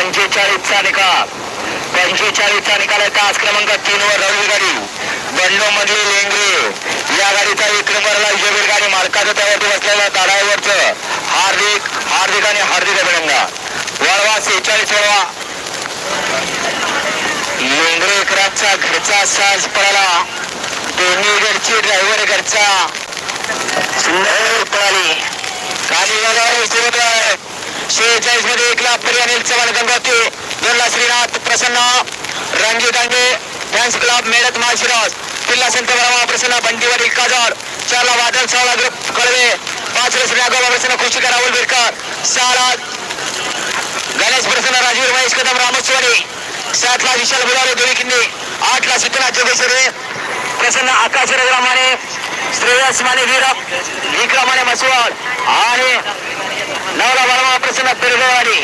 पंचेचाळीसचा निकाल. पंचेचाळीसचा निकाल आहे तास क्रमांक तीन वर रवी गाडी. बंडो मधली लेंगरे. या गाडीचा विक्रम वरला विजयवीर गाडी मालकाचं त्यावरती बसलेला दाडावरचं हार्दिक हार्दिक आणि हार्दिक अभिनंदन. वळवा सेहेचाळीस वळवा. लेंगरेकरांचा घरचा साज पळाला. दोन्ही घरची ड्रायव्हर घरचा. सुंदर पळाली. खाली बघा शेहेचाळीसमध्ये एक लाख पर्याय अनिल चव्हाण गंगावती दोन लाख श्रीनाथ प्रसन्न रणजित दांडे डान्स क्लब मेळत माळशिरस किल्ला संत बरावा प्रसन्न बंडीवाडी काजळ चार ला वादळ सावळा ग्रुप कळवे पाच ला श्री आगोबा प्रसन्न खुशीकर राहुल बिरकर सहा ला गणेश प्रसन्न राजीव महेश कदम रामस्वारी सात ला विशाल बुलारे दोन्ही किन्नी आठ ला सिद्धनाथ जोगेश्वरी प्रसन्न आकाश रघुरामाने श्रेयस माने वीरप विक्रमाने मसवाड आणि नवला वर्मा प्रसन्न पिरगवाडी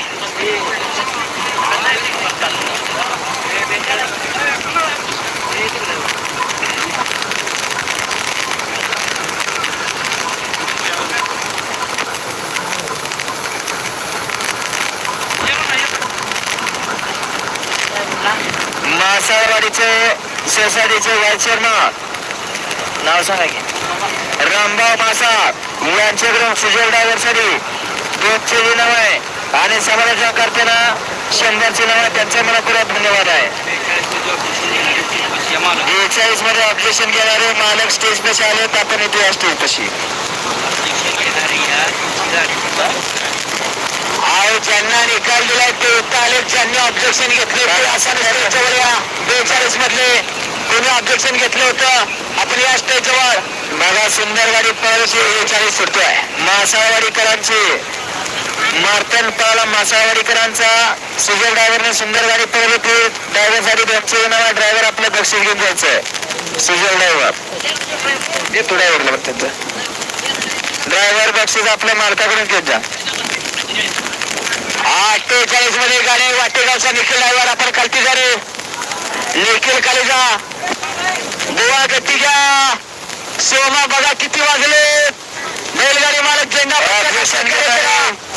मासाळवाडीचे सोसायटीचे व्हाईस चेअरमन. नाव सांगा की. रामभाऊ मासा यांच्याकडून सुजय ड्रायव्हरसाठी दोनशे नाव आहे आणि समाजाच्या करताना शंभरचे नाव आहे त्यांचा मनापूर्वक धन्यवाद आहे. बेचाळीसमध्ये ऑब्जेक्शन घेणारे मालक स्टेज पेशी आले तर आपण इथे स्टेज तशी ज्यांना निकाल दिलाय ते इथं आले ज्यांनी ऑब्जेक्शन घेतले ते असा स्टेजवर या बेचाळीस मधले कोणी ऑब्जेक्शन घेतलं होतं? आपण या स्टेज जवळ बघा सुंदरवाडी पळाची पळायची बेचाळीस सुटतोय मासाळवाडीकरांची. मार्तन पळाला मासाळवाडीकरांचा. सुजय ड्रायव्हरने सुंदरवाडी पळवली होती ड्रायव्हरसाठी बक्षीस नाव ड्रायव्हर आपलं बक्षीस घेऊन जायचंय. सुजय ड्रायव्हर. ये तू ड्रायव्हरला बघ त्यांचं. ड्रायव्हर बक्षीस आपल्या मालकाकडून घेत जा. अठ्ठेचाळीसमध्ये गाडी वाटेगावचा निखिल ड्रायव्हर आपण खालती जा निखिल कालेजा जा. गोवा गती घ्या. सोमा बघा किती वाजले. बैलगाडी मालक झेंडा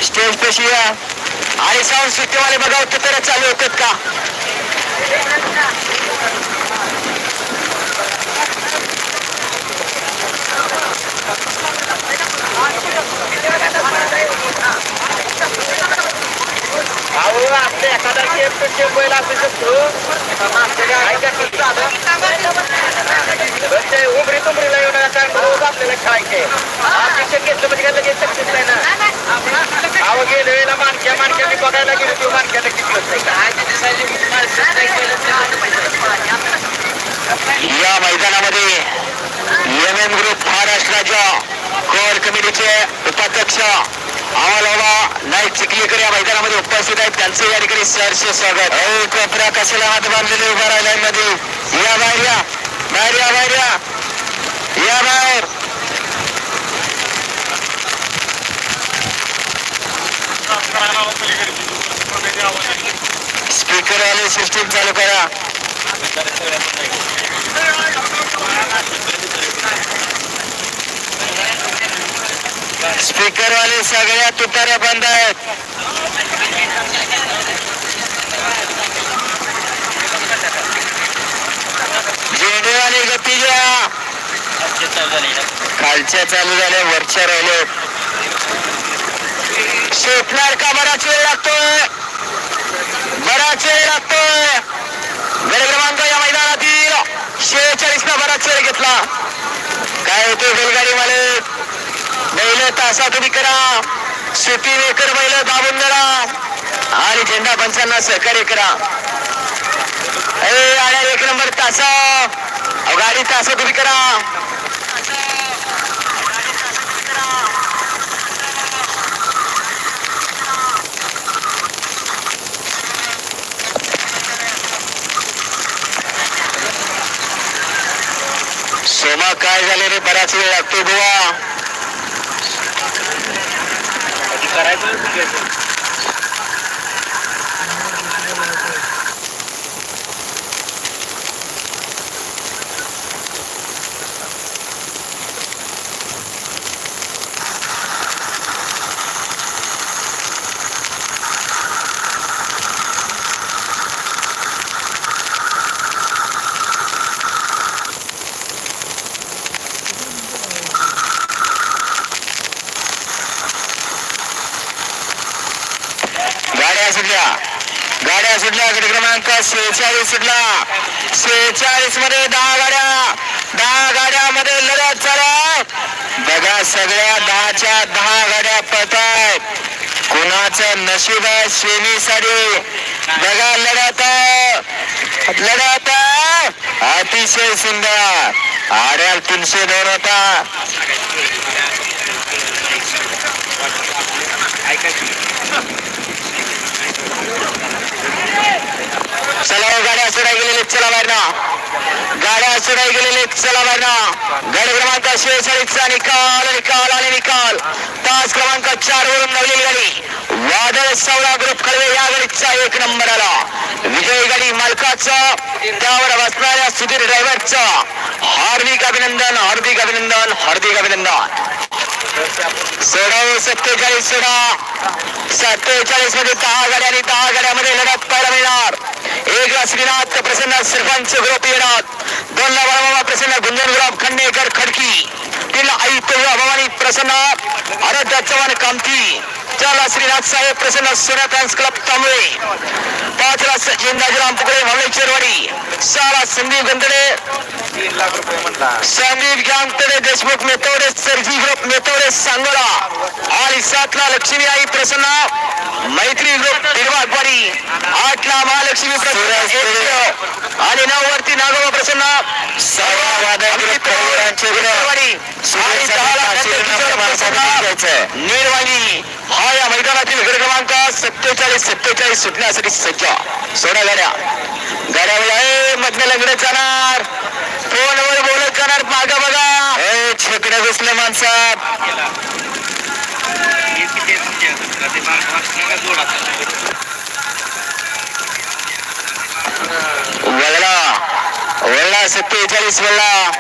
स्टेज पेशी या आणि साऊंड सिस्टम वाले बघा होते तर चालू होतात का? आपल्या एखादा केप बैल असू शकतो. उमरी तुमरीला येऊन रोज आपल्याला खायचे घेतलं म्हणजे काय लगेच सक्सेस नाही ना? अहो वेळेला मानक्या मानक्याने बघायला गेलो मानक्याला या मैदानामध्ये एम एम ग्रुप महाराष्ट्राच्या कोर कमिटीचे उपाध्यक्ष आम्हाला चिखलीकर या मैदानामध्ये उपस्थित आहेत. त्यांचं या ठिकाणी सहर्ष स्वागत. अहो कोपऱ्या कशाला हात बांधलेले उभा राहिल्यामध्ये या बाहेर या. बाहेर या बाहेर या. या बाहेर. स्पीकर आले सिस्टीम चालू करा. स्पीकर वाले सगळ्या तुताऱ्या बंद आहेत. झेंडेवाले गती घ्या. खालच्या चालू झाल्या वरच्या राहिले. सुटणार का? बराच वेळ लागतोय. बराच वेळ लागतोय. गड क्रमांक या मैदानातील शेहेचाळीस ला बराच वेळ घेतला. काय होतोय बैलगाडी मालक? तासा तुम्ही करा. सुटी मेकर बैल दाबून धरा. आणि झेंडा पंचांना सहकार्य करा. अरे आणि एक नंबर तासा. गाडी तासात उभी करा. सोमा काय झाले रे? बराच वेळ लागतो Thank you. गाड्या सुटल्या गट क्रमांक शेहेचाळीस सुटला. शेहेचाळीसमध्ये दहा गाड्या दहा गाड्यामध्ये लढत चालू बघा सगळ्या दहाच्या दहा गाड्या पळतायत. कुणाचं नशीब आहे श्रेणीसाठी? बघा लढत लढत अतिशय सुंदर. आड्याल तीनशे दोन होता. चला हो, गाड्या सोडाय गेलेले चला बाहेर ना. गाड्या सोडाय गेलेले चला बाहेर ना. गड क्रमांक शेहेचाळीसचा निकाल निकाल आणि निकाल. तास क्रमांक चार वरून नवलेली गाडी. वादळ सौरा ग्रुप खळवे या गाडीचा एक नंबर आला. विजय गाडी मालकाचा त्यावर बसणाऱ्या सुधीर ड्रायव्हरचा हार्दिक अभिनंदन हार्दिक अभिनंदन हार्दिक अभिनंदन. सोडाव सत्तेचाळीस सोळा. सत्तेचाळीसमध्ये दहा गाड्या आणि दहा गाड्यामध्ये लढत पाहायला मिळणार. एक ला श्रीनाथ प्रसन्न सरपंच ग्रुप येणार. दोन ला बाळाबाबा प्रसन्न गुंजन गुलाब खंडेकर खडकी. ला आई भवानी प्रसन्न आराध्या चव्हाण कामती चार ला श्रीनाथ साहेब प्रसन्न सोन्या फॅन्स क्लब तांबळे पाच ला सचिन दाजीराम पुकडे भावले चेरवाडी. सहा ला संदीप गंधडे. संदीप गांगतडे देशमुख मेतवडे सरजी ग्रुप मेतवडे सांगोला. आणि सातला लक्ष्मी आई प्रसन्न. मैत्री ग्रुप निर्वागवाडी आठला महालक्ष्मी प्रसन्न आणि नऊ वरती नागोबा प्रसन्न. निर्वाणी हा या मैदानातील गड क्रमांक सत्तेचाळीस सत्तेचाळीस सुटण्यासाठी सज्ज. सोडा गाड्या. गाड्यावर आहे मधल्या लग्न जाणार. फोनवर बोलत जाणार माग बघा. हे छकडे बसले माणसात. वळला. वळला सत्तेचाळीस वळला.